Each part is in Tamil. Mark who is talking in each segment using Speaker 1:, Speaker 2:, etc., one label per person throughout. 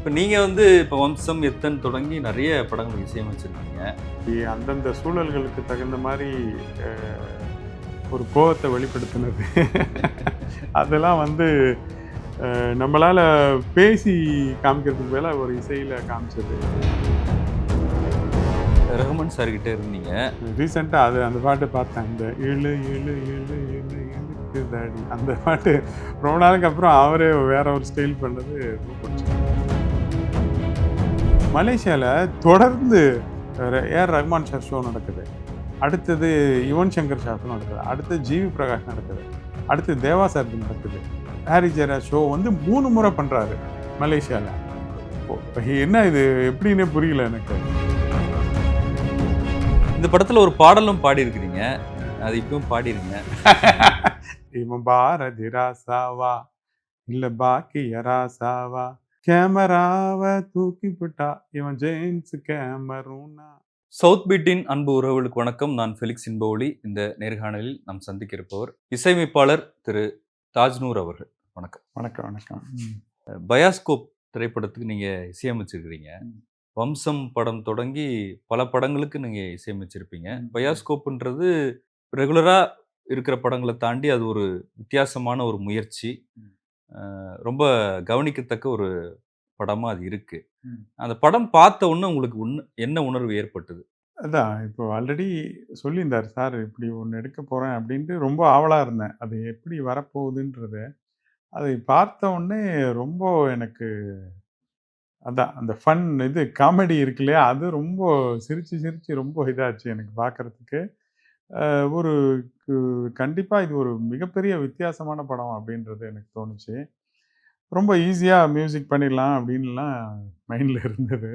Speaker 1: இப்போ நீங்கள் வந்து இப்போ வம்சம் எத்தன் தொடங்கி நிறைய படங்கள் இசையமைச்சிருக்கீங்க.
Speaker 2: இ- அந்தந்த சூழல்களுக்கு தகுந்த மாதிரி ஒரு கோவத்தை வெளிப்படுத்தினது. அதெல்லாம் வந்து நம்மளால பேசி காமிக்கிறதுக்கு மேல ஒரு இசையில காமிச்சது.
Speaker 1: ரஹ்மான் சார்கிட்ட இருந்தீங்க.
Speaker 2: ரீசெண்டாக அது அந்த பாட்டு பார்த்தேன். அந்த இழு இழு இழு இழு இழுக்குதாடி. அந்த பாட்டு ரொம்ப நாளுக்கு அப்புறம் அவரே வேற ஒரு ஸ்டைல் பண்ணது ரொம்ப பிடிச்சது மலேசியாவில் தொடர்ந்து ஏஆர் ரஹ்மான் சார் ஷோ நடக்குது. அடுத்தது யுவன் சங்கர் ஷோ நடக்குது. அடுத்து ஜிவி பிரகாஷ் நடக்குது. அடுத்து தேவா சார் நடக்குது. ஹாரி ஜெயராஜ் ஷோ வந்து மூணு முறை பண்ணுறாரு மலேசியாவில் என்ன இது? எப்படின்னே புரியல எனக்கு.
Speaker 1: இந்த படத்தில் ஒரு பாடலும் பாடியிருக்கிறீங்க. அது இப்பவும் பாடிருங்க.
Speaker 2: இவன் பாரதி ராசாவா இல்ல பாக்கிய ராசாவா கேமராவை தூக்கி விட்டா இவன் ஜெயின்ஸ் கேமரூனா.
Speaker 1: சவுத் பீட்டின் அன்பு உறவுகளுக்கு வணக்கம். நான் ஃபெலிக்ஸ் இன்போலி. இந்த நேர்காணலில் நாம் சந்திக்க இருப்பவர் இசையமைப்பாளர் திரு தாஜ்னூர் அவர்கள். வணக்கம்.
Speaker 2: வணக்கம் வணக்கம்.
Speaker 1: பயாஸ்கோப் திரைப்படத்துக்கு நீங்கள் இசையமைச்சிருக்கிறீங்க. வம்சம் படம் தொடங்கி பல படங்களுக்கு நீங்கள் இசையமைச்சிருப்பீங்க. பயாஸ்கோப்புன்றது ரெகுலராக இருக்கிற படங்களை தாண்டி அது ஒரு வித்தியாசமான ஒரு முயற்சி. ரொம்ப கவனிக்கத்தக்க ஒரு படமாக அது இருக்கு.
Speaker 2: ம்.
Speaker 1: அந்த படம் பார்த்த உடனே உங்களுக்கு உண் என்ன உணர்வு ஏற்பட்டது?
Speaker 2: அதான் இப்போ ஆல்ரெடி சொல்லியிருந்தார் சார் இப்படி ஒன்று எடுக்க போகிறேன் அப்படின்ட்டு ரொம்ப ஆவலாக இருந்தேன். அது எப்படி வரப்போகுதுன்றது. அதை பார்த்த உடனே ரொம்ப எனக்கு அதான் அந்த ஃபன் இது காமெடி இருக்கு இல்லையா? அது ரொம்ப சிரித்து சிரித்து ரொம்ப இதாச்சு எனக்கு பார்க்குறதுக்கு. ஒரு கண்டிப்பாக இது ஒரு மிகப்பெரிய வித்தியாசமான படம் அப்படின்றது எனக்கு தோணுச்சு. ரொம்ப ஈஸியாக மியூசிக் பண்ணிடலாம் அப்படின்லாம் மைண்டில் இருந்தது.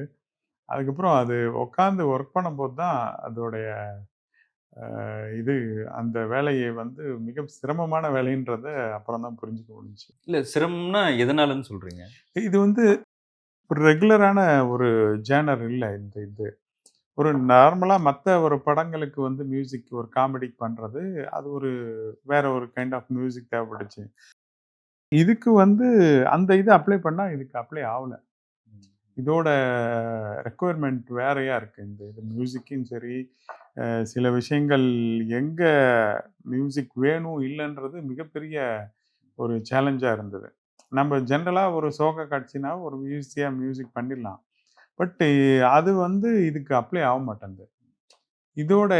Speaker 2: அதுக்கப்புறம் அது உட்காந்து ஒர்க் பண்ணும்போது தான் அதோடைய இது அந்த வேலையை வந்து மிக சிரமமான வேலைன்றத அப்புறம் தான் புரிஞ்சுக்க முடிஞ்சுச்சு.
Speaker 1: இல்லை சிரமம்னா எதனாலன்னு சொல்றீங்க?
Speaker 2: இது வந்து ஒரு ரெகுலரான ஒரு ஜேனர் இல்லை இந்த இது. ஒரு நார்மலாக மற்ற ஒரு படங்களுக்கு வந்து மியூசிக் ஒரு காமெடிக்கு பண்ணுறது அது ஒரு வேற ஒரு கைண்ட் ஆஃப் மியூசிக் தேவைப்பட்டுச்சு இதுக்கு வந்து அந்த இது அப்ளை பண்ணால் இதுக்கு அப்ளை ஆகலை. இதோட ரெக்குவயர்மெண்ட் வேறையா இருக்கு. இந்த இது மியூசிக்கும் சரி சில விஷயங்கள் எங்க மியூசிக் வேணும் இல்லைன்றது மிகப்பெரிய ஒரு சேலஞ்சாக இருந்தது. நம்ம ஜென்ரலாக ஒரு சோக காட்சினா ஒரு ஈஸியாக மியூசிக் பண்ணிடலாம். பட் அது வந்து இதுக்கு அப்ளை ஆக மாட்டேங்குது. இதோட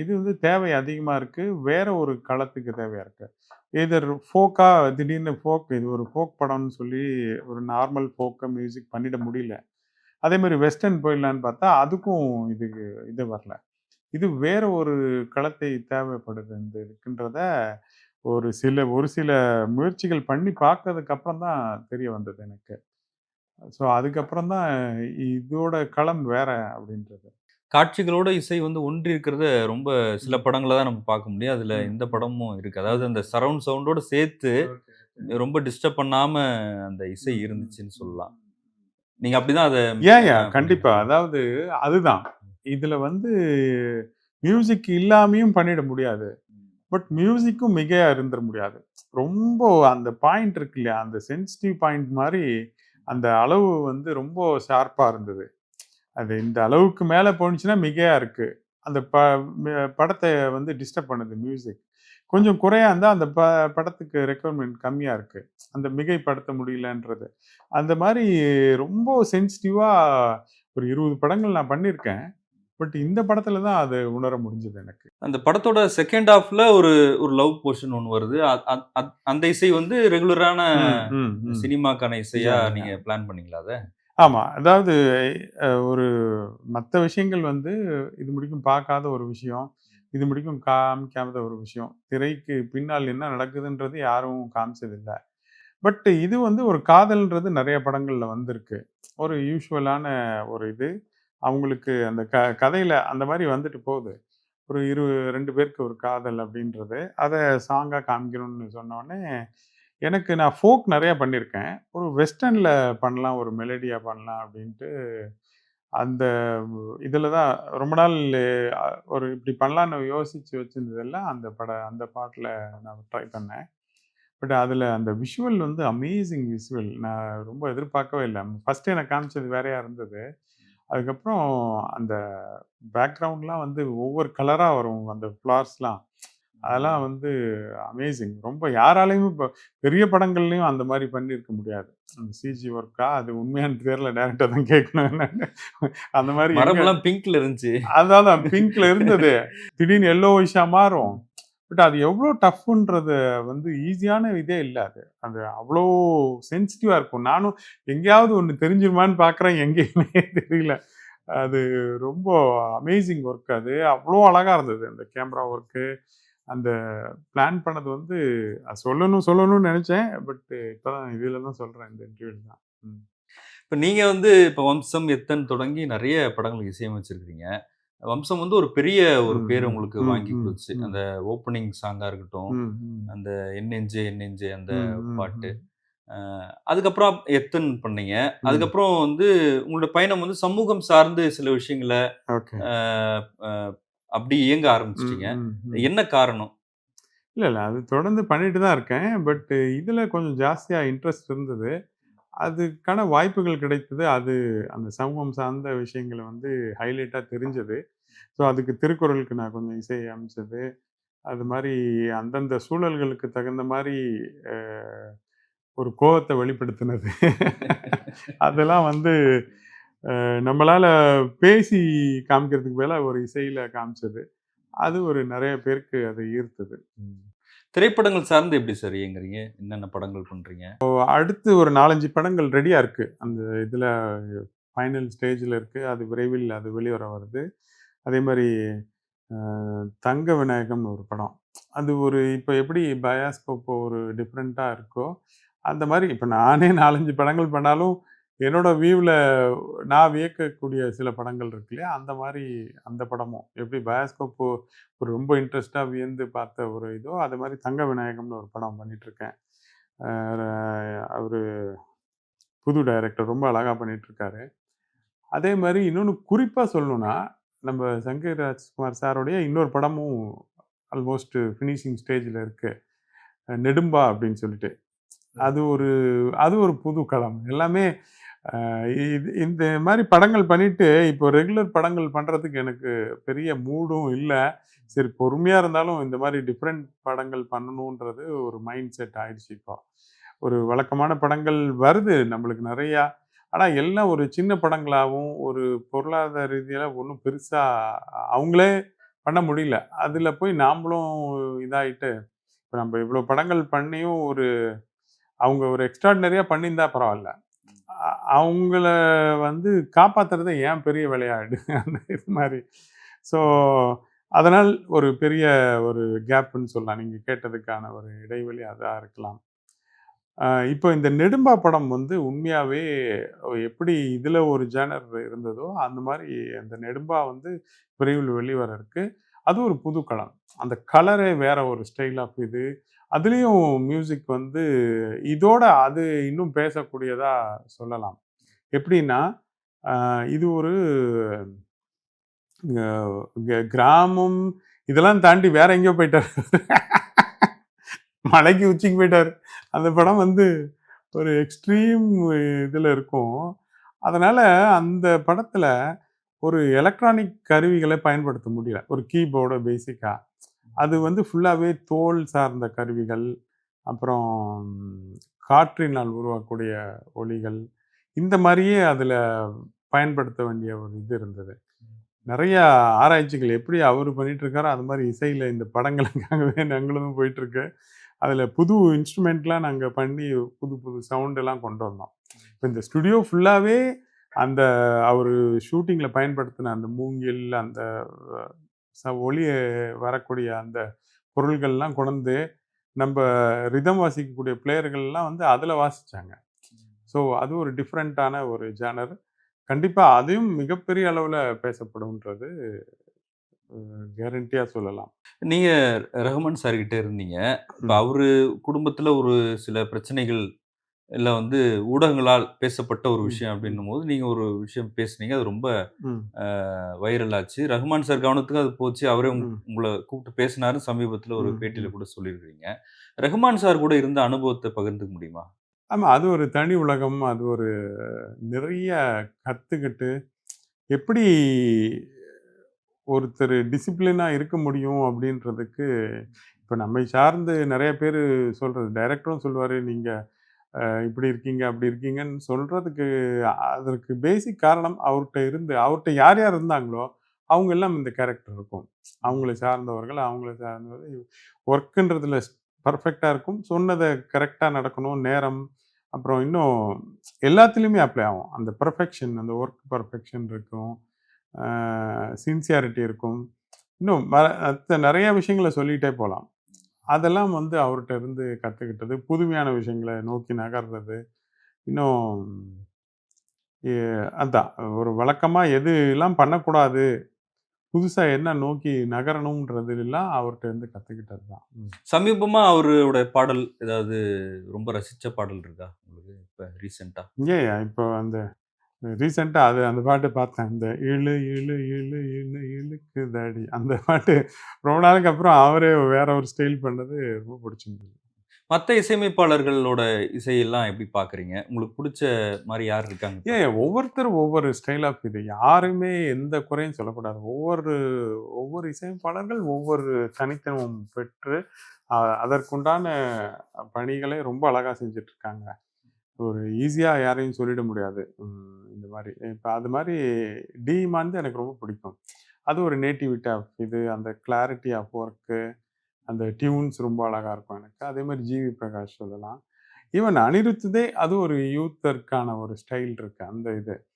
Speaker 2: இது வந்து தேவை அதிகமாக இருக்குது வேற ஒரு களத்துக்கு தேவையாக இருக்குது இதர் ஃபோக்காக திடீர்னு ஃபோக் இது ஒரு ஃபோக் படம்னு சொல்லி ஒரு நார்மல் ஃபோக்கை மியூசிக் பண்ணிட முடியல. அதே மாதிரி வெஸ்டர்ன் போயிடலான்னு பார்த்தா அதுக்கும் இதுக்கு இது வரல. இது வேற ஒரு களத்தை தேவைப்படுது இந்த இருக்குன்றத ஒரு சில ஒரு சில முயற்சிகள் பண்ணி பார்க்கறதுக்கு அப்புறம் தான் தெரிய வந்தது எனக்கு. ஸோ அதுக்கப்புறம் தான் இதோட களம் வேற அப்படின்றது.
Speaker 1: காட்சிகளோட இசை வந்து ஒன்றி இருக்கிறத ரொம்ப சில படங்களை தான் நம்ம பார்க்க முடியும். அதுல. இந்த படமும் இருக்கு அதாவது அந்த சரவுண்ட் சவுண்டோட சேர்த்து ரொம்ப டிஸ்டர்ப் பண்ணாம அந்த இசை இருந்துச்சுன்னு சொல்லலாம். நீங்க அப்படிதான் அதை
Speaker 2: ஏன் ஏன் கண்டிப்பா. அதாவது அதுதான். இதுல வந்து மியூசிக் இல்லாமையும் பண்ணிட முடியாது. பட் மியூசிக்கும் மிகையா இருந்துட முடியாது. ரொம்ப அந்த பாயிண்ட் இருக்கு இல்லையா அந்த சென்சிட்டிவ் பாயிண்ட் மாதிரி அந்த அளவு வந்து ரொம்ப ஷார்ப்பாக இருந்தது. அது இந்த அளவுக்கு மேலே போணுச்சுன்னா மிகையாக இருக்குது அந்த ப ம- படத்தை வந்து டிஸ்டர்ப் பண்ணுது மியூசிக் கொஞ்சம் குறையாக இருந்தால் அந்த ப படத்துக்கு ரெக்குவயர்மெண்ட் கம்மியாக இருக்குது அந்த மிகைப்படுத்த முடியலன்றது. அந்த மாதிரி ரொம்ப சென்சிட்டிவாக ஒரு இருபது படங்கள் நான் பண்ணியிருக்கேன். பட் இந்த படத்துல தான் அது உணர முடிஞ்சது எனக்கு.
Speaker 1: அந்த படத்தோட செகண்ட் ஹாஃப்ல ஒரு ஒரு லவ் போர்ஷன் ஒன்று வருது. அந்த இசை வந்து ரெகுலரான. சினிமாக்கான இசையா நீங்க பிளான் பண்ணீங்களா அதை?
Speaker 2: ஆமா. அதாவது ஒரு மற்ற விஷயங்கள் வந்து இது முடிக்கும் பார்க்காத ஒரு விஷயம் இது முடிக்கும் காமிக்காத ஒரு விஷயம் திரைக்கு பின்னால் என்ன நடக்குதுன்றது யாரும் காமிச்சதில்லை. பட் இது வந்து ஒரு காதல்ன்றது நிறைய படங்கள்ல வந்திருக்கு. ஒரு யூஷுவலான ஒரு இது. அவங்களுக்கு அந்த க கதையில் அந்த மாதிரி வந்துட்டு போகுது. ஒரு இரு ரெண்டு பேருக்கு ஒரு காதல் அப்படின்றது அதை சாங்காக காமிக்கணும்னு சொன்னோடனே எனக்கு நான் ஃபோக் நிறையா பண்ணியிருக்கேன் ஒரு வெஸ்டர்னில் பண்ணலாம் ஒரு மெலடியாக பண்ணலாம் அப்படின்ட்டு அந்த இதில் தான் ரொம்ப நாள் ஒரு இப்படி பண்ணலான்னு யோசித்து வச்சுருந்ததெல்லாம் அந்த பட அந்த பாட்டில் நான் ட்ரை பண்ணேன். பட் அதில் அந்த விஷுவல் வந்து அமேசிங் விஷுவல். நான் ரொம்ப எதிர்பார்க்கவே இல்லை. ஃபர்ஸ்ட்டு எனக்கு காமிச்சது வேறையாக இருந்தது. அதுக்கப்புறம் அந்த பேக்கிரவுண்ட்லாம் வந்து ஒவ்வொரு கலரா வரும். அந்த ஃப்ளார்ஸ்லாம். அதெல்லாம் வந்து அமேசிங். ரொம்ப யாராலயும் இப்ப பெரிய படங்கள்லயும் அந்த மாரி பண்ணியிருக்க முடியாது. அந்த சிஜி ஒர்க்கா அது உண்மையான்னு தெரியல. டைரக்டர் தான் கேட்கணும். அந்த எங்க
Speaker 1: மரமெல்லாம் பிங்க்ல இருந்துச்சு.
Speaker 2: அதான் பிங்க்ல இருந்தது. திடீர்னு எல்லோயிஷ்ஷா மாறும். பட் அது எவ்வளோ டஃப்ன்றது வந்து ஈஸியான இதே இல்லை அது. அது அவ்வளோ சென்சிட்டிவாக இருக்கும். நானும் எங்கேயாவது ஒன்று தெரிஞ்சிருமான்னு பார்க்குறேன். எங்கேயுமே தெரியல. அது ரொம்ப அமேசிங் ஒர்க் அது. அவ்வளோ அழகாக இருந்தது. அந்த கேமரா ஒர்க்கு. அந்த பிளான் பண்ணது வந்து அது சொல்லணும் சொல்லணும்னு நெனச்சேன். பட் இப்பதான் இதில் தான் சொல்கிறேன் இந்த இன்டர்வியூல தான்.
Speaker 1: இப்போ நீங்கள் வந்து இப்போ வம்சம், எத்தன் தொடங்கி நிறைய படங்களுக்கு இசையமைச்சிருக்கிறீங்க. வம்சம் வந்து ஒரு பெரிய ஒரு பேர் உங்களுக்கு வாங்கி குடுத்துச்சு. அந்த ஓப்பனிங் சாங்கா இருக்கட்டும். அந்த என் நெஞ்சே என் நெஞ்சே அந்த பாட்டு. அதுக்கப்புறம் எத்தன் பண்ணீங்க. அதுக்கப்புறம் வந்து உங்களோட பயணம் வந்து சமூகம் சார்ந்து சில விஷயங்கள அப்படி இயங்க ஆரம்பிச்சுட்டீங்க. என்ன காரணம்?
Speaker 2: இல்ல, இல்ல. அது தொடர்ந்து பண்ணிட்டு தான் இருக்கேன். பட் இதுல கொஞ்சம் ஜாஸ்தியா இன்ட்ரெஸ்ட் இருந்தது. அதுக்கான வாய்ப்புகள் கிடைத்தது. அது அந்த சமூகம் சார்ந்த விஷயங்கள வந்து ஹைலைட்டாக தெரிஞ்சது. ஸோ அதுக்கு திருக்குறளுக்கு நான் கொஞ்சம் இசை அமைச்சது. அது மாதிரி அந்தந்த சூழல்களுக்கு தகுந்த மாதிரி ஒரு கோவத்தை வெளிப்படுத்தினது. அதெல்லாம் வந்து நம்மளால் நம்மளால பேசி காமிக்கிறதுக்கு மேலே ஒரு இசையில் காமிச்சது. அது ஒரு நிறைய பேருக்கு அதை ஈர்த்தது.
Speaker 1: திரைப்படங்கள் சார்ந்து எப்படி சார் இயங்குறீங்க? என்னென்ன படங்கள் பண்றீங்க?
Speaker 2: அடுத்து ஒரு 4, 5 படங்கள் ரெடியாக இருக்குது அந்த இதில் ஃபைனல் ஸ்டேஜில் இருக்குது அது விரைவில் அது வெளிவர வருது. அதே மாதிரி தங்க விநாயகம்னு ஒரு படம். அது ஒரு இப்போ எப்படி பயாஸ்கோப்போ ஒரு டிஃப்ரெண்ட்டாக இருக்கோ, அந்த மாதிரி இப்போ நானே 4, 5 படங்கள் பண்ணாலும், என்னோட வியூல நான் வியக்கக்கூடிய சில படங்கள் இருக்கு இல்லையா? அந்த மாரி அந்த படமும். எப்படி பயாஸ்கோப் ஒரு ரொம்ப இன்ட்ரெஸ்ட்டா வியந்து பார்த்த ஒரு இதோ, அது மாரி தங்க விநாயகம்னு ஒரு படம் பண்ணிட்டுருக்கேன். அ அவரு புது டைரக்டர் ரொம்ப அழகா பண்ணிட்டுருக்காரு. அதே மாரி இன்னொன்னு குறிப்பா சொல்லணும்னா, நம்ம சங்கர் ராஜ்குமார் சாருடைய இன்னொரு படமும் ஆல்மோஸ்ட் ஃபினிஷிங் ஸ்டேஜ்ல இருக்கு. அ நெடும்பா அப்படின்னு சொல்லிட்டு. அது ஒரு அது ஒரு புது களம். எல்லாமே இந்த மாதிரி படங்கள் பண்ணிட்டு, இப்போ ரெகுலர் படங்கள் பண்ணுறதுக்கு எனக்கு பெரிய மூடும் இல்லை சரி பொறுமையாக இருந்தாலும் இந்த மாதிரி டிஃப்ரெண்ட் படங்கள் பண்ணணுன்றது ஒரு மைண்ட் செட் ஆயிடுச்சு இப்போ. ஒரு வழக்கமான படங்கள் வருது நம்மளுக்கு நிறையா ஆனால் எல்லாம் ஒரு சின்ன படங்களாகவும் ஒரு பொருளாதார ரீதியில் ஒன்றும் பெருசாக அவங்களே பண்ண முடியல. அதில் போய் நாமளும் இதாகிட்டு இப்போ நம்ம இவ்வளோ படங்கள் பண்ணியும் ஒரு அவங்க ஒரு எக்ஸ்ட்ராடினரியாக பண்ணியிருந்தா பரவாயில்ல அவங்கள வந்து காப்பாற்றுறது ஏன் பெரிய விளையாடு அந்த இது மாதிரி ஸோ, அதனால் ஒரு பெரிய ஒரு கேப்புன்னு சொல்லலாம். நீங்கள் கேட்டதுக்கான ஒரு இடைவெளி அதாக இருக்கலாம். இப்போ இந்த நெடும்பா படம் வந்து உண்மையாகவே எப்படி இதில் ஒரு ஜேனர் இருந்ததோ, அந்த மாதிரி அந்த நெடும்பா வந்து விரைவில் வெளிவர இருக்குது அது ஒரு புது களம். அந்த கலரே வேற ஒரு ஸ்டைல் ஆஃப் இது. அதுலேயும் மியூசிக் வந்து இதோட அது இன்னும் பேசக்கூடியதாக சொல்லலாம். எப்படின்னா, இது ஒரு கிராமம் இதெல்லாம் தாண்டி வேற எங்கேயோ போயிட்டாரு. மலைக்கு உச்சிக்கு போயிட்டார் அந்த படம் வந்து ஒரு எக்ஸ்ட்ரீம் இதில் இருக்கும். அதனால் அந்த படத்தில் ஒரு எலக்ட்ரானிக் கருவிகளை பயன்படுத்த முடியல. ஒரு கீபோர்டு பேசிக்காக அது வந்து ஃபுல்லாகவே தோல் சார்ந்த கருவிகள், அப்புறம் காற்றினால் உருவாக்கக்கூடிய ஒளிகள் இந்த மாதிரியே அதில் பயன்படுத்த வேண்டிய ஒரு இது இருந்தது. நிறையா ஆராய்ச்சிகள் எப்படி அவர் பண்ணிகிட்ருக்காரோ இருக்காரோ, அது மாதிரி இசையில் இந்த படங்களுக்காகவே நாங்களும் போயிட்டுருக்கு. அதில் புது இன்ஸ்ட்ருமெண்ட்லாம் நாங்கள் பண்ணி புது புது சவுண்டெல்லாம் கொண்டு வந்தோம். இப்போ இந்த ஸ்டுடியோ ஃபுல்லாகவே அந்த அவரு ஷூட்டிங்ல பயன்படுத்தின அந்த மூங்கில், அந்த ச ஒலி வரக்கூடிய அந்த பொருள்கள்லாம் கொணந்து, நம்ப ரிதம் வாசிக்கக்கூடிய பிளேயர்கள்லாம் வந்து அதுல வாசிச்சாங்க. ஸோ அது ஒரு டிஃபரெண்ட்டான ஒரு ஜானர். கண்டிப்பா அதையும் மிகப்பெரிய அளவுல பேசப்படும்ன்றது அ கேரண்டியா சொல்லலாம்.
Speaker 1: நீங்க ரஹ்மான் சார் கிட்ட இருந்தீங்க. இப்ப. அவரு குடும்பத்துல ஒரு சில பிரச்சனைகள் இல்ல வந்து ஊடகங்களால் பேசப்பட்ட ஒரு விஷயம்
Speaker 2: ம்.
Speaker 1: அப்படின்னும்போது, நீங்க ஒரு விஷயம் பேசுனீங்க. அது ரொம்ப வைரல் ஆச்சு. ரஹ்மான் சார் கவனத்துக்கும் அது போச்சு. அவரே. உங்கள கூப்பிட்டு பேசினாருன்னு சமீபத்தில ஒரு. பேட்டியில. கூட சொல்லியிருக்கிறீங்க. ரஹ்மான் சார் கூட இருந்த அனுபவத்த பகிர்ந்துக்க முடியுமா?
Speaker 2: ஆமா. அது ஒரு தனி உலகம். அது ஒரு நிறைய கத்துக்கிட்டு, எப்படி ஒருத்தர் டிசிப்ளினா இருக்க முடியும் அப்படின்றதுக்கு, இப்ப நம்மை சார்ந்து நெறைய பேரு சொல்றது. டைரக்டரும் சொல்லுவாரு, "நீங்க அ இப்படி இருக்கீங்க, அப்படி இருக்கீங்கன்னு" சொல்கிறதுக்கு அதற்கு பேசிக் காரணம் அவர்கிட்ட இருந்து அவர்கிட்ட யார் யார் இருந்தாங்களோ, அவங்க எல்லாம் இந்த கேரக்டர் இருக்கும். அவங்கள சார்ந்தவர்கள், அவங்கள சார்ந்தவர்கள் ஒர்க்குன்றதுல பர்ஃபெக்டாக இருக்கும். சொன்னதை கரெக்டாக நடக்கணும். நேரம், அப்புறம் இன்னும் எல்லாத்துலேயுமே அப்ளை ஆகும். அந்த பர்ஃபெக்ஷன் அந்த ஒர்க் பர்ஃபெக்ஷன் இருக்கும். சின்சியாரிட்டி இருக்கும். இன்னும் நிறைய விஷயங்களை சொல்லிகிட்டே விஷயங்கள அதெல்லாம் வந்து அவர்ட்ட இருந்து கத்துக்கிட்டது. புதுமையான விஷயங்கள நோக்கி நகர்றது. இன்னும் அதான் ஒரு வழக்கமா எதுலாம் பண்ணக்கூடாது, புதுசா என்ன நோக்கி நகரணும்ன்றதுலாம் அவர்ட்ட இருந்து கத்துக்கிட்டது தான். ம்.
Speaker 1: சமீபமா அவரோட பாடல் ஏதாவது ரொம்ப ரசிச்ச பாடல் இருக்கா? உங்களுக்கு இப்ப ரீசென்ட்டா?
Speaker 2: ஏன் இப்போ அந்த ரீசென்ட்டா அது அந்த பாட்டு பார்த்தேன். இந்த இழு இழு இழு இழு இழுக்குதடி அந்த பாட்டு ரொம்ப நாளுக்கு அப்புறம் அவரே வேற ஒரு ஸ்டைல் பண்ணது ரொம்ப பிடிச்சிருந்தது.
Speaker 1: மத்த இசையமைப்பாளர்களோட இசையெல்லாம் எப்படி பார்க்குறீங்க? உங்களுக்கு புடிச்ச மாரி யார் இருக்காங்க?
Speaker 2: ஏன் ஒவ்வொருத்தரும் ஒவ்வொரு ஸ்டைல் ஆஃப் இது. யாருமே எந்த குறையும் சொல்லக்கூடாது. ஒவ்வொரு ஒவ்வொரு இசையமைப்பாளர்கள் ஒவ்வொரு தனித்துவம் பெற்று, அதற்குண்டான பணிகளை ரொம்ப அழகா செஞ்சுட்டுருக்காங்க. ஒரு ஈஸியாக யாரையும் சொல்லிட முடியாது. ம் இந்த மாதிரி இப்போ அது மாதிரி டி தான் எனக்கு ரொம்ப பிடிக்கும். அது ஒரு நேட்டிவிட்டி ஆஃப் இது, அந்த கிளாரிட்டி ஆஃப் ஒர்க்கு, அந்த டியூன்ஸ் ரொம்ப அழகாக இருக்கும் எனக்கு. அதே மாதிரி ஜிவி பிரகாஷ் சொல்லலாம். ஈவன் அனிருத்துதே அது ஒரு யூத்தர்க்கான ஒரு ஸ்டைல் இருக்கு. அந்த இது.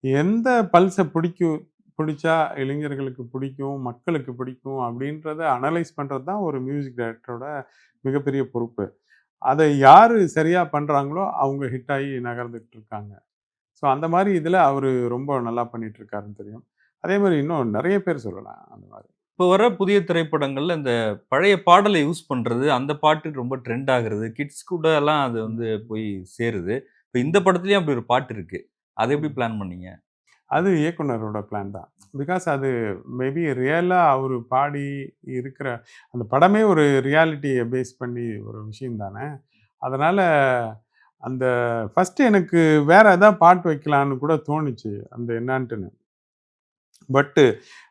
Speaker 2: எந்த பல்ஸை பிடிக்கும் பிடிச்சா இளைஞர்களுக்கு பிடிக்கும், மக்களுக்கு பிடிக்கும் அப்படின்றத அனலைஸ் பண்ணுறது தான் ஒரு மியூசிக் டைரக்டரோட மிகப்பெரிய பொறுப்பு. அத யாரு சரியா பண்றாங்களோ, அவங்க ஹிட் ஆயி நகர்ந்துட்டு இருக்காங்க. ஸோ அந்த மாரி இதுல அவரு ரொம்ப நல்லா பண்ணிட்டு இருக்காருன்னு தெரியும். அதே மாரி இன்னும் நெறைய பேர் சொல்லலாம் அந்த மாரி.
Speaker 1: இப்ப வர புதிய திரைப்படங்கள்ல இந்த பழைய பாடல யூஸ் பண்றது, அந்த பாட்டு ரொம்ப ட்ரெண்ட் ஆகுறது. கிட்ஸ் கூடலாம் அது வந்து போய் சேருது. இப்ப இந்த படத்துலயும் அப்படி ஒரு பாட்டு இருக்கு. அத எப்படி பிளான் பண்ணீங்க?
Speaker 2: அது இயக்குனரோட பிளான் தான். பிகாஸ் அது மேபி ரியலாக அவர் பாடி இருக்கிற அந்த படமே ஒரு ரியாலிட்டியை பேஸ் பண்ணி ஒரு விஷயம் தானே. அதனால் அந்த ஃபர்ஸ்ட்டு எனக்கு வேற எதாவது பாட்டு வைக்கலான்னு கூட தோணுச்சு. அந்த என்னான்ட்டுன்னு. பட்டு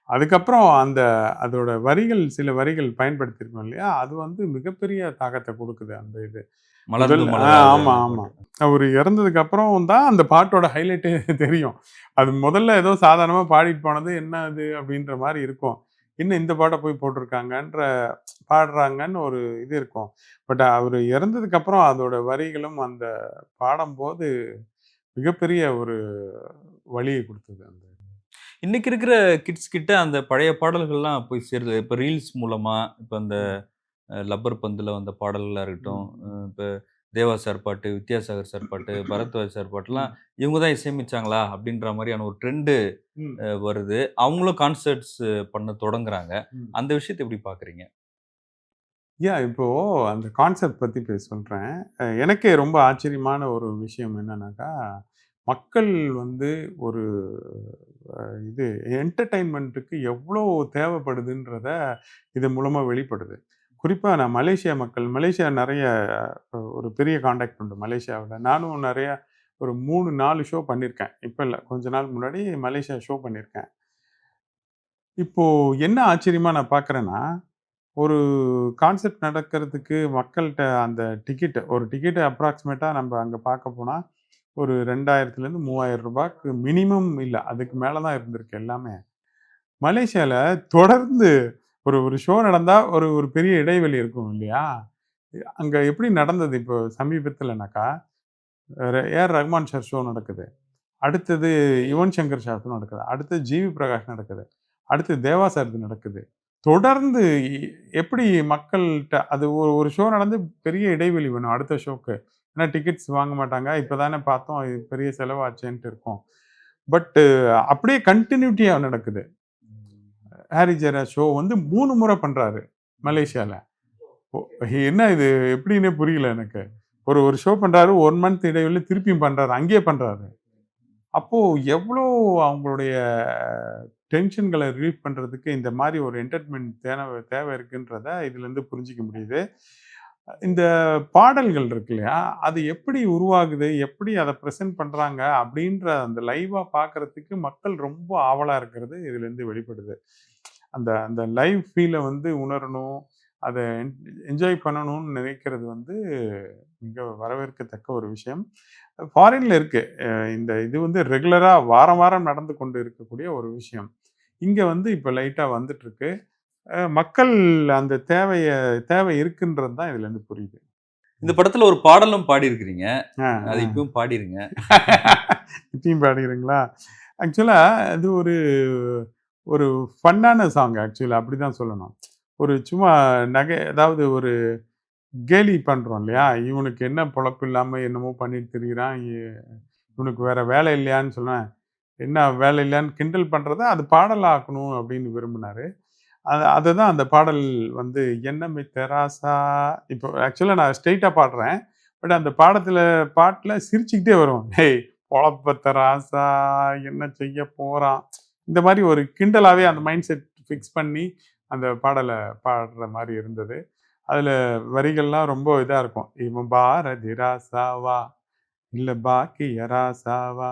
Speaker 2: அதுக்கப்புறம் அந்த அதோட வரிகள் சில வரிகள் பயன்படுத்தியிருக்கோம் இல்லையா? அது வந்து மிகப்பெரிய தாக்கத்தை கொடுக்குது அந்த இது.
Speaker 1: மலர்ந்து
Speaker 2: முதல் ஆ
Speaker 1: மலராத
Speaker 2: ஆமா,
Speaker 1: அந்த
Speaker 2: ஆமா.
Speaker 1: பாட்டு.
Speaker 2: அவரு இறந்ததுக்கு அப்புறம் தான் அந்த பாட்டோட ஹைலைட்டே தெரியும். அது முதல்ல ஏதோ சாதாரணமா பாடிட்டு போனது, என்ன அது அப்படின்ற மாரி இருக்கும். என்ன இந்த பாட்ட போய் போட்டுருக்காங்கன்ற பாடுறாங்கன்னு ஒரு இது இருக்கும். பட் அவரு இறந்ததுக்கு அப்புறம் அதோட வரிகளும் அந்த பாடம்போது மிகப்பெரிய ஒரு வலிய குடுத்தது அந்த
Speaker 1: இன்னைக்கு இருக்கிற கிட்ஸ் கிட்ட அந்த பழைய பாடல்கள்லாம் போய் சேருது. இப்ப ரீல்ஸ் மூலமா, இப்ப அந்த லப்பர் பந்துல வந்த பாடல்களா இருக்கட்டும். இப்ப தேவா சார் பாட்டு, வித்யாசாகர் சார் பாட்டு, பரத்வாஜ் சார் பாட்டுலாம். இவங்க தான் இசையமைச்சாங்களா? அப்படின்ற மாரியான ஒரு ட்ரெண்டு வருது. அவங்களும் கான்சர்ட்ஸ் பண்ண தொடங்குறாங்க. அந்த விஷயத்த எப்படி பார்க்குறீங்க?
Speaker 2: யா இப்போ அந்த கான்செப்ட் பத்தி பே சொல்றேன். அ எனக்கே ரொம்ப ஆச்சரியமான ஒரு விஷயம் என்னன்னாக்கா, மக்கள் வந்து ஒரு இது என்டர்டெயின்மென்ட்டுக்கு எவ்ளோ தேவைப்படுதுன்றத இது மூலமா வெளிப்படுது. குறிப்பாக நான் மலேசியா மக்கள் மலேசியா நிறைய ஒரு பெரிய காண்டாக்ட் உண்டு மலேசியாவில் நானும் நிறைய ஒரு 3, 4 ஷோ பண்ணியிருக்கேன். இப்போ இல்லை கொஞ்ச நாள் முன்னாடி மலேசியா ஷோ பண்ணியிருக்கேன். இப்போது என்ன ஆச்சரியமாக நான் பார்க்குறேன்னா, ஒரு கான்செப்ட் நடக்கிறதுக்கு மக்கள்கிட்ட அந்த டிக்கெட்டு ஒரு டிக்கெட்டு அப்ராக்சிமேட்டாக நம்ம அங்கே பார்க்க போனால் ஒரு ரெண்டாயிரத்துலேருந்து மூவாயிரம் ரூபாய்க்கு மினிமம் இல்லை அதுக்கு மேலே தான் இருந்திருக்கு எல்லாமே. மலேசியாவில் தொடர்ந்து ஒரு ஒரு ஷோ நடந்தால் ஒரு ஒரு பெரிய இடைவெளி இருக்கும் இல்லையா? அங்கே எப்படி நடந்தது இப்போ சமீபத்தில்னாக்கா ர ஏ.ஆர். ரஹ்மான் சார் ஷோ நடக்குது. அடுத்தது யுவன் சங்கர் ஷா நடக்குது. அடுத்து ஜிவி பிரகாஷ் நடக்குது. அடுத்து தேவா சார்து நடக்குது. தொடர்ந்து எப்படி மக்கள்கிட்ட அது ஒரு ஒரு ஷோ நடந்து பெரிய இடைவெளி வேணும் அடுத்த ஷோக்கு. ஏன்னா டிக்கெட்ஸ் வாங்க மாட்டாங்க. இப்போ தானே பார்த்தோம். இது பெரிய செலவாச்சேன்ட்டு இருக்கும். பட்டு அப்படியே கண்டினியூட்டியாக நடக்குது. ஹாரி ஜெரா ஷோ வந்து மூணு முறை பண்ணுறாரு மலேசியாவில் என்ன இது? எப்படின்னே புரியல எனக்கு. ஒரு ஒரு ஷோ பண்ணுறாரு ஒன் மந்த் இடைவெளி திருப்பியும் பண்ணுறாரு அங்கேயே பண்ணுறாரு அப்போது எவ்வளோ அவங்களுடைய டென்ஷன்களை ரிலீஃப் பண்ணுறதுக்கு இந்த மாதிரி ஒரு என்டர்டைன்மெண்ட் தேவை தேவை இருக்குன்றத இதுலேருந்து புரிஞ்சிக்க முடியுது. இந்த பாடல்கள் இருக்கு இல்லையா அது எப்படி உருவாகுது எப்படி அதை ப்ரெசென்ட் பண்ணுறாங்க அப்படின்ற அந்த லைவாக பார்க்குறதுக்கு மக்கள் ரொம்ப ஆவலாக இருக்கிறது இதுலேருந்து வெளிப்படுது. அந்த அந்த லைவ் ஃபீலை வந்து உணரணும் அதை என்ஜாய் பண்ணணும்னு நினைக்கிறது வந்து மிக வரவேற்கத்தக்க ஒரு விஷயம். ஃபாரின்ல இருக்கு. இந்த இது வந்து ரெகுலரா வாரம் வாரம் நடந்து கொண்டு இருக்கக்கூடிய ஒரு விஷயம். இங்க வந்து இப்போ லைட்டா வந்துட்டு இருக்கு அஹ் மக்கள் அந்த தேவைய தேவை இருக்குன்றது தான் இதுல இருந்து புரியுது.
Speaker 1: இந்த படத்துல ஒரு பாடலும் பாடி இருக்கிறீங்க
Speaker 2: ஆஹ்
Speaker 1: அது
Speaker 2: ஆஹ்.
Speaker 1: இப்பவும் பாடிருங்க.
Speaker 2: இப்பயும் பாடிக்கிறீங்களா ஆக்சுவலா அது ஒரு ஒரு ஃபன்னான சாங் ஆக்சுவலாக அப்படி தான் சொல்லணும். ஒரு சும்மா நகை அதாவது ஒரு கேலி பண்ணுறோம் இல்லையா? இவனுக்கு என்ன பொழப்பு இல்லாமல் என்னமோ பண்ணிட்டு திரிகிறான் இவனுக்கு வேறு வேலை இல்லையான்னு சொன்னேன் என்ன வேலை இல்லையான்னு கிண்டல் பண்ணுறத அது பாடலாக்கணும் அப்படின்னு விரும்பினார். அது அதை தான் அந்த பாடல் வந்து என்னமே தெராசா இப்போ ஆக்சுவலாக நான் ஸ்ட்ரெயிட்டாக பாடுறேன். பட் அந்த பாடத்தில் பாட்டில் சிரிச்சுக்கிட்டே வரும் ஹேய் பொழப்ப தெராசா என்ன செய்ய போகிறான் இந்த மாதிரி ஒரு கிண்டலாகவே அந்த மைண்ட் செட் ஃபிக்ஸ் பண்ணி அந்த பாடலை பாடுற மாதிரி இருந்தது. அதில் வரிகள்லாம் ரொம்ப இதாக இருக்கும். இவன் பாரதி ராசாவா இல்லை பாக்கிய ராசாவா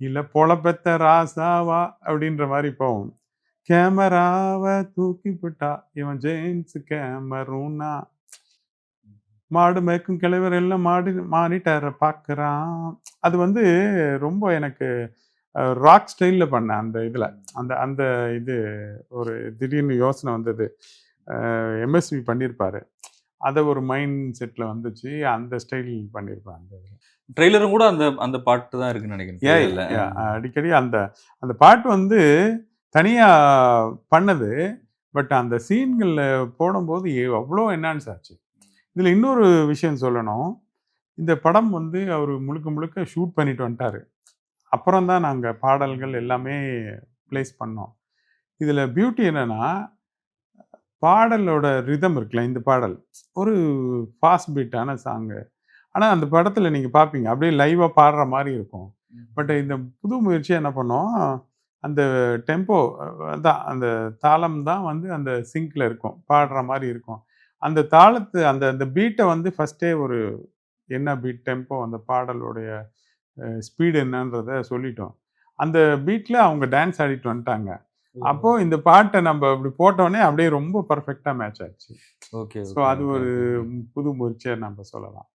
Speaker 2: இல்லை பொழப்பத்த ராசாவா அப்படின்ற மாதிரி போகும். கேமராவை தூக்கி விட்டா இவன் ஜெயின்ஸ் கேமரூனா மாடு மேய்க்கும் கிழவர் எல்லாம் மாடு மானிட்டரை பார்க்குறான் அது வந்து ரொம்ப எனக்கு ராக் ஸ்டைலில் பண்ணேன் அந்த இதில் அந்த அந்த இது ஒரு திடீர்னு யோசனை வந்தது. எம்எஸ்வி பண்ணியிருப்பாரு அதை ஒரு மைண்ட் செட்டில் வந்துச்சு அந்த ஸ்டைல் பண்ணியிருப்பேன் அந்த இதில்.
Speaker 1: ட்ரெய்லரும் கூட அந்த அந்த பாட்டு தான் இருக்குன்னு
Speaker 2: ஏன்
Speaker 1: நினைக்கிறேன்
Speaker 2: இல்லை அடிக்கடி அந்த அந்த பாட்டு வந்து தனியாக பண்ணது பட் அந்த சீன்களில் போடும்போது அவ்வளோ என்ஹான்ஸ் ஆச்சு. இதில் இன்னொரு விஷயம் சொல்லணும். இந்த படம் வந்து அவர் முழுக்க முழுக்க ஷூட் பண்ணிட்டு வந்துட்டாரு. அப்புறம் தான் நாங்கள் பாடல்கள் எல்லாமே ப்ளேஸ் பண்ணோம். இதில் பியூட்டி என்னன்னா பாடலோட ரிதம் இருக்குல்ல இந்த பாடல். ஒரு ஃபாஸ்ட் பீட்டான சாங்கு ஆனால் அந்த படத்தில் நீங்கள் பார்ப்பீங்க அப்படியே லைவாக பாடுற மாதிரி இருக்கும். பட் இந்த புது முயற்சி என்ன பண்ணோம் அந்த டெம்போ தான் அந்த தாளம் தான் வந்து அந்த சிங்க்ல இருக்கும் பாடுற மாதிரி இருக்கும். அந்த தாளத்து அந்த அந்த பீட்டை வந்து ஃபர்ஸ்டே ஒரு என்ன பீட் டெம்போ அந்த பாடலுடைய ஸ்பீடு என்னன்றத சொல்லிட்டோம். அந்த பீட்ல அவங்க டான்ஸ் ஆடிட்டு வந்துட்டாங்க. அப்போ இந்த பாட்டை நம்ம இப்படி போட்டோடனே அப்படியே ரொம்ப பர்ஃபெக்டா மேட்ச் ஆச்சு.
Speaker 1: ஓகே
Speaker 2: ஸோ அது ஒரு புது முயற்சியை நம்ம சொல்லலாம்.